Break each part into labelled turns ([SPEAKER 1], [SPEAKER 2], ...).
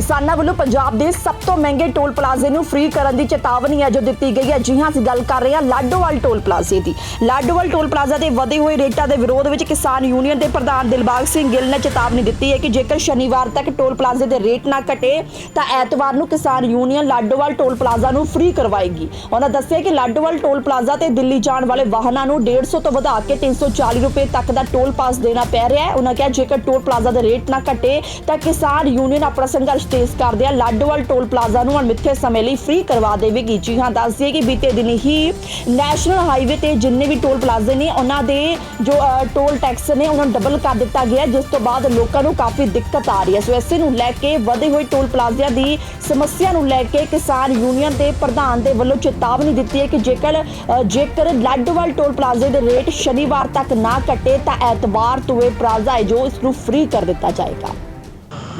[SPEAKER 1] ਕਿਸਾਨਾਂ ਵੱਲੋਂ ਪੰਜਾਬ ਦੇ ਸਭ ਤੋਂ ਮਹਿੰਗੇ ਟੋਲ ਪਲਾਜ਼ੇ ਨੂੰ ਫ੍ਰੀ ਕਰਨ ਦੀ ਚੇਤਾਵਨੀ ਹੈ, ਜੋ ਦਿੱਤੀ ਗਈ ਹੈ। ਜੀ ਹਾਂ, ਅਸੀਂ ਗੱਲ ਕਰ ਰਹੇ ਹਾਂ ਲਾਡੋਵਾਲ ਟੋਲ ਪਲਾਜ਼ੇ ਦੀ। ਲਾਡੋਵਾਲ ਟੋਲ ਪਲਾਜ਼ਾ ਦੇ ਵਧੇ ਹੋਏ ਰੇਟਾਂ ਦੇ ਵਿਰੋਧ ਵਿੱਚ ਕਿਸਾਨ ਯੂਨੀਅਨ ਦੇ ਪ੍ਰਧਾਨ ਦਿਲਬਾਗ ਸਿੰਘ ਗਿੱਲ ਨੇ ਚੇਤਾਵਨੀ ਦਿੱਤੀ ਹੈ ਕਿ ਜੇਕਰ ਸ਼ਨੀਵਾਰ ਤੱਕ ਟੋਲ ਪਲਾਜ਼ੇ ਦੇ ਰੇਟ ਨਾ ਘਟੇ, ਤਾਂ ਐਤਵਾਰ ਨੂੰ ਕਿਸਾਨ ਯੂਨੀਅਨ ਲਾਡੋਵਾਲ ਟੋਲ ਪਲਾਜ਼ਾ ਨੂੰ ਫ੍ਰੀ ਕਰਵਾਏਗੀ। ਉਹਨਾਂ ਦੱਸਿਆ ਕਿ ਲਾਡੋਵਾਲ ਟੋਲ ਪਲਾਜ਼ਾ ਤੇ ਦਿੱਲੀ ਜਾਣ ਵਾਲੇ ਵਾਹਨਾਂ ਨੂੰ 150 ਤੋਂ ਵਧਾ ਕੇ 340 ਰੁਪਏ ਤੱਕ ਦਾ ਟੋਲ ਪਾਸ ਦੇਣਾ ਪੈ ਰਿਹਾ ਹੈ। ਉਹਨਾਂ ਕਿਹਾ, ਜੇਕਰ ਟੋਲ ਪਲਾਜ਼ਾ ਦੇ ਰੇਟ ਨਾ ਘਟੇ, ਤਾਂ ਕਿਸਾਨ ਯੂਨੀਅਨ ਆਪਣਾ ਸੰਘਰਸ਼ ਤੇਜ਼ ਕਰਦੇ ਲਾਡੋਵਾਲ ਟੋਲ ਪਲਾਜ਼ਾ ਨੂੰ ਅਣਮਿੱਥੇ ਸਮੇਂ ਲਈ ਫ੍ਰੀ ਕਰਵਾ ਦੇਵੇਗੀ। ਜੀ ਹਾਂ, ਦੱਸ ਦਈਏ ਕਿ ਬੀਤੇ ਦਿਨ ਹੀ ਨੈਸ਼ਨਲ ਹਾਈਵੇ ਤੇ ਜਿੰਨੇ ਵੀ ਟੋਲ ਪਲਾਜ਼ੇ ਨੇ, ਉਹਨਾਂ ਦੇ ਜੋ ਟੋਲ ਟੈਕਸ ਨੇ, ਉਹਨਾਂ ਨੂੰ ਡਬਲ ਕਰ ਦਿੱਤਾ ਗਿਆ। ਜਿਸ ਤੋਂ ਬਾਅਦ ਲੋਕਾਂ ਨੂੰ ਕਾਫੀ ਦਿੱਕਤ ਆ ਰਹੀ ਹੈ। ਸੋ ਇਸੇ ਨੂੰ ਲੈ ਕੇ ਵਧੇ ਹੋਏ ਟੋਲ ਪਲਾਜ਼ਿਆਂ ਦੀ ਸਮੱਸਿਆ ਨੂੰ ਲੈ ਕੇ ਕਿਸਾਨ ਯੂਨੀਅਨ ਦੇ ਪ੍ਰਧਾਨ ਦੇ ਵੱਲੋਂ ਚੇਤਾਵਨੀ ਦਿੱਤੀ ਹੈ ਕਿ ਜੇਕਰ ਜੇਕਰ ਲਾਡੋਵਾਲ ਟੋਲ ਪਲਾਜ਼ੇ ਦੇ ਰੇਟ ਸ਼ਨੀਵਾਰ ਤੱਕ ਨਾ ਘਟੇ ਤਾਂ ਐਤਵਾਰ ਤੋਂ ਇਹ ਪਲਾਜ਼ਾ ਹੈ ਜੋ ਇਸ ਨੂੰ ਫ੍ਰੀ ਕਰ ਦਿੱਤਾ ਜਾਏਗਾ।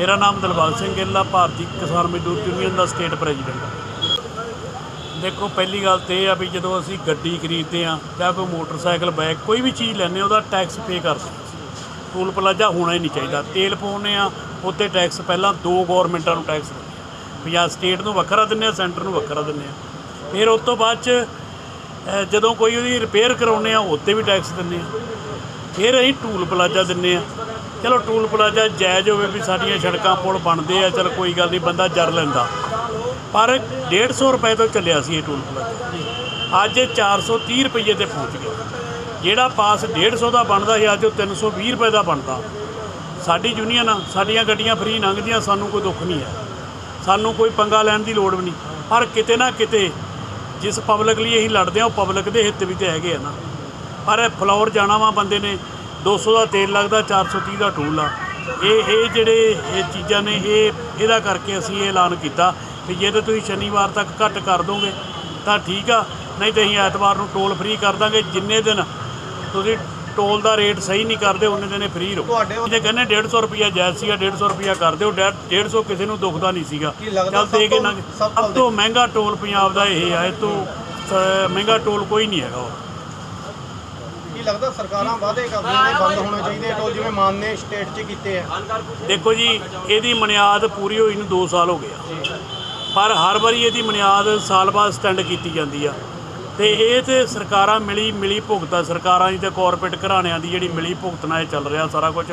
[SPEAKER 2] ਮੇਰਾ ਨਾਮ ਦਿਲਬਾਗ ਸਿੰਘ ਗਿੱਲ ਆ ਭਾਰਤੀ ਕਿਸਾਨ ਮਜ਼ਦੂਰ ਯੂਨੀਅਨ ਦਾ ਸਟੇਟ ਪ੍ਰੈਜ਼ੀਡੈਂਟ। ਆ ਦੇਖੋ ਪਹਿਲੀ ਗੱਲ ਤੇ ਇਹ ਆ ਵੀ ਜਦੋਂ ਅਸੀਂ ਗੱਡੀ ਖਰੀਦਦੇ ਆ ਜਾਂ ਕੋਈ ਮੋਟਰਸਾਈਕਲ ਬਾਈਕ ਕੋਈ ਵੀ ਚੀਜ਼ ਲੈਂਦੇ ਹਾਂ, ਉਹਦਾ ਟੈਕਸ ਪੇ ਕਰਦੇ ਹਾਂ। ਟੋਲ ਪਲਾਜ਼ਾ ਹੋਣਾ ਹੀ ਨਹੀਂ ਚਾਹੀਦਾ। ਤੇਲ ਪਾਉਂਦੇ ਆ ਉੱਤੇ ਟੈਕਸ ਪਹਿਲਾਂ ਦੋ ਗਵਰਨਮੈਂਟਾਂ ਨੂੰ ਟੈਕਸ ਦਿੰਦੇ ਆ ਪੰਜਾਬ ਸਟੇਟ ਨੂੰ ਵੱਖਰਾ ਦਿੰਦੇ ਆ ਸੈਂਟਰ ਨੂੰ ਵੱਖਰਾ ਦਿੰਦੇ ਆ ਫਿਰ ਉਸ ਤੋਂ ਬਾਅਦ ਚ ਜਦੋਂ ਕੋਈ ਉਹਦੀ ਰਿਪੇਅਰ ਕਰਾਉਂਦੇ ਆ ਉੱਤੇ ਵੀ ਟੈਕਸ ਦਿੰਦੇ ਆ ਫਿਰ ਅਸੀਂ ਟੂਲ ਪਲਾਜ਼ਾ ਦਿੰਨੇ ਆ ਚਲੋ ਟੂਲ ਪਲਾਜ਼ਾ ਜਾਇਜ਼ ਹੋਵੇ ਵੀ ਸਾਡੀਆਂ ਸੜਕਾਂ ਪੁਲ ਬਣਦੇ ਆ, ਚਲ ਕੋਈ ਗੱਲ ਨਹੀਂ, ਬੰਦਾ ਜਰ ਲੈਂਦਾ। ਪਰ 150 ਰੁਪਏ ਤੋਂ ਚੱਲਿਆ ਸੀ ਇਹ ਟੂਲ ਪਲਾਜ਼ਾ। ਅੱਜ ਇਹ 430 ਰੁਪਏ ਤੇ ਪਹੁੰਚ ਗਿਆ। ਜਿਹੜਾ ਪਾਸ 150 ਦਾ ਬਣਦਾ ਸੀ, ਅੱਜ ਉਹ 320 ਰੁਪਏ ਦਾ ਬਣਦਾ। ਸਾਡੀ ਯੂਨੀਅਨ ਆ ਸਾਡੀਆਂ ਗੱਡੀਆਂ ਫ੍ਰੀ ਲੰਘਦੀਆਂ, ਸਾਨੂੰ ਕੋਈ ਦੁੱਖ ਨਹੀਂ ਹੈ। ਸਾਨੂੰ ਕੋਈ ਪੰਗਾ ਲੈਣ ਦੀ ਲੋੜ ਵੀ ਨਹੀਂ। ਪਰ ਕਿਤੇ ਨਾ ਕਿਤੇ ਜਿਸ ਪਬਲਿਕ ਲਈ ਅਸੀਂ ਲੜਦੇ ਆ ਉਹ ਪਬਲਿਕ ਦੇ ਹਿੱਤ ਵੀ ਤੇ ਹੈਗੇ ਆ ਨਾ। ਪਰ ਫਲੋਰ ਜਾਣਾ ਵਾ ਬੰਦੇ ਨੇ 200 ਦਾ ਤੇਲ ਲੱਗਦਾ 430 ਦਾ ਟੂਲ ਆ। ਇਹ ਇਹ ਜਿਹੜੇ ਇਹ ਚੀਜ਼ਾਂ ਨੇ ਇਹ ਇਹਦਾ ਕਰਕੇ ਅਸੀਂ ਇਹ ਐਲਾਨ ਕੀਤਾ ਵੀ ਜੇ ਤਾਂ ਤੁਸੀਂ ਸ਼ਨੀਵਾਰ ਤੱਕ ਘੱਟ ਕਰ ਦੋਗੇ ਤਾਂ ਠੀਕ ਆ। ਨਹੀਂ ਤੇ ਅਸੀਂ ਐਤਵਾਰ ਨੂੰ ਟੋਲ ਫ੍ਰੀ ਕਰ ਦਾਂਗੇ। ਜਿੰਨੇ ਦਿਨ ਤੁਸੀਂ ਟੋਲ ਦਾ ਰੇਟ ਸਹੀ ਨਹੀਂ ਕਰਦੇ ਉਹਨੇ ਦਿਨੇ ਫ੍ਰੀ ਰਹੋ। ਜੇ ਕਹਿੰਦੇ 150 ਰੁਪਿਆ ਜਾਇਜ਼ ਸੀਗਾ 150 ਰੁਪਿਆ ਕਰ ਦਿਓ 150 ਕਿਸੇ ਨੂੰ ਦੁਖਦਾ ਨਹੀਂ ਸੀਗਾ।
[SPEAKER 3] ਕੀ
[SPEAKER 2] ਚੱਲ ਦੇ ਕੇ
[SPEAKER 3] ਤੋਂ-
[SPEAKER 2] ਨਾ
[SPEAKER 3] ਸਭ ਤੋਂ
[SPEAKER 2] ਮਹਿੰਗਾ ਟੋਲ ਪੰਜਾਬ ਦਾ ਇਹ ਆ ਇਹ ਤੋਂ ਮਹਿੰਗਾ ਟੋਲ ਕੋਈ ਨਹੀਂ ਹੈਗਾ
[SPEAKER 3] ਕੀ ਲੱਗਦਾ ਸਰਕਾਰਾਂ ਵਾਅਦੇ ਕਰਦੀਆਂ ਨੇ ਬੰਦ ਹੋਣੇ ਚਾਹੀਦੇ ਟੋਲ ਜਿਵੇਂ ਮਾਨ ਨੇ ਸਟੇਟ 'ਚ ਕੀਤੇ ਆ?
[SPEAKER 2] ਦੇਖੋ ਜੀ, ਇਹਦੀ ਮਨਿਆਦ ਪੂਰੀ ਹੋਈ ਨੂੰ 2 ਸਾਲ ਹੋ ਗਏ ਪਰ ਹਰ ਵਾਰੀ ਇਹਦੀ ਮਨਿਆਦ ਸਾਲ ਬਾਅਦ ਸਟੈਂਡ ਕੀਤੀ ਜਾਂਦੀ ਆ। ਤੇ ਇਹ ਤੇ ਸਰਕਾਰਾਂ ਮਿਲੀ ਮਿਲੀ ਭੁਗਤਾ ਸਰਕਾਰਾਂ ਦੀ ਤੇ ਕਾਰਪੋਰੇਟ ਘਰਾਣਿਆਂ ਦੀ ਜਿਹੜੀ ਮਿਲੀ ਭੁਗਤਣਾ ਇਹ ਚੱਲ ਰਿਹਾ ਸਾਰਾ ਕੁਝ।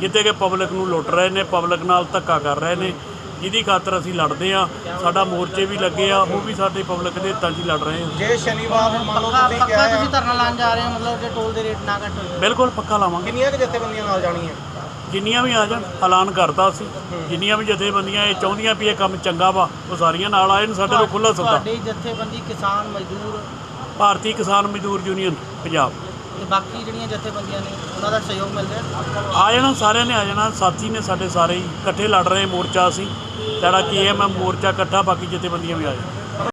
[SPEAKER 2] ਜਿੱਤੇ ਕਿ ਪਬਲਿਕ ਨੂੰ ਲੁੱਟ ਰਹੇ ਨੇ ਪਬਲਿਕ ਨਾਲ ਧੱਕਾ ਕਰ ਰਹੇ ਨੇ। ਜਿਹਦੀ ਖਾਤਰ ਅਸੀਂ ਲੜਦੇ ਆ ਸਾਡਾ ਮੋਰਚੇ ਵੀ ਲੱਗੇ ਆ ਉਹ ਵੀ ਸਾਡੇ ਪਬਲਿਕ ਦੇ ਹਿੱਤਾਂ 'ਚ ਹੀ ਲੜ ਰਹੇ ਆ।
[SPEAKER 3] ਜੇ ਸ਼ਨੀਵਾਰ ਨੂੰ ਮੰਨ ਲਓ
[SPEAKER 4] ਪੱਕਾ
[SPEAKER 3] ਤੁਸੀਂ
[SPEAKER 4] ਪੱਕਾ ਤੁਸੀਂ ਧਰਨਾ ਲਾਉਣ ਜਾ ਰਹੇ ਹੋ ਮਤਲਬ ਜੇ ਟੋਲ ਦੇ ਰੇਟ ਨਾ ਘੱਟ ਹੋਏ।
[SPEAKER 2] ਬਿਲਕੁਲ ਪੱਕਾ ਲਾਵਾਂਗੇ।
[SPEAKER 3] ਕਿੰਨੀਆਂ ਕੁ ਜਥੇਬੰਦੀਆਂ ਨਾਲ ਜਾਣੀਆਂ
[SPEAKER 2] ਜਿੰਨੀਆਂ ਵੀ ਆ ਜਾਣ ਐਲਾਨ ਕਰਤਾ ਸੀ ਜਿੰਨੀਆਂ ਵੀ ਜਥੇਬੰਦੀਆਂ ਇਹ ਚਾਹੁੰਦੀਆਂ ਵੀ ਇਹ ਕੰਮ ਚੰਗਾ ਵਾ ਉਹ ਸਾਰੀਆਂ ਨਾਲ ਆਏ ਨੇ ਸਾਡੇ ਕੋਲ ਖੁੱਲਾ ਸੱਦਾ।
[SPEAKER 4] ਤੁਹਾਡੀ ਜਥੇਬੰਦੀ ਕਿਸਾਨ ਮਜ਼ਦੂਰ
[SPEAKER 2] ਭਾਰਤੀ ਕਿਸਾਨ ਮਜ਼ਦੂਰ ਯੂਨੀਅਨ ਪੰਜਾਬ।
[SPEAKER 4] ਤੇ ਬਾਕੀ ਜਿਹੜੀਆਂ ਜਥੇਬੰਦੀਆਂ ਨੇ ਉਹਨਾਂ ਦਾ ਸਹਿਯੋਗ ਮਿਲ ਰਿਹਾ?
[SPEAKER 2] ਆ ਜਾਣਾ ਸਾਰਿਆਂ ਨੇ ਆ ਜਾਣਾ ਸਾਥੀ ਨੇ ਸਾਡੇ ਸਾਰੇ ਹੀ ਇਕੱਠੇ ਲੜ ਰਹੇ ਮੋਰਚਾ ਅਸੀਂ। ਸਾਡਾ ਕੀ ਹੈ ਮੈਂ ਮੋਰਚਾ ਇਕੱਠਾ ਬਾਕੀ ਜਥੇਬੰਦੀਆਂ ਵੀ ਆ ਜਾਣ।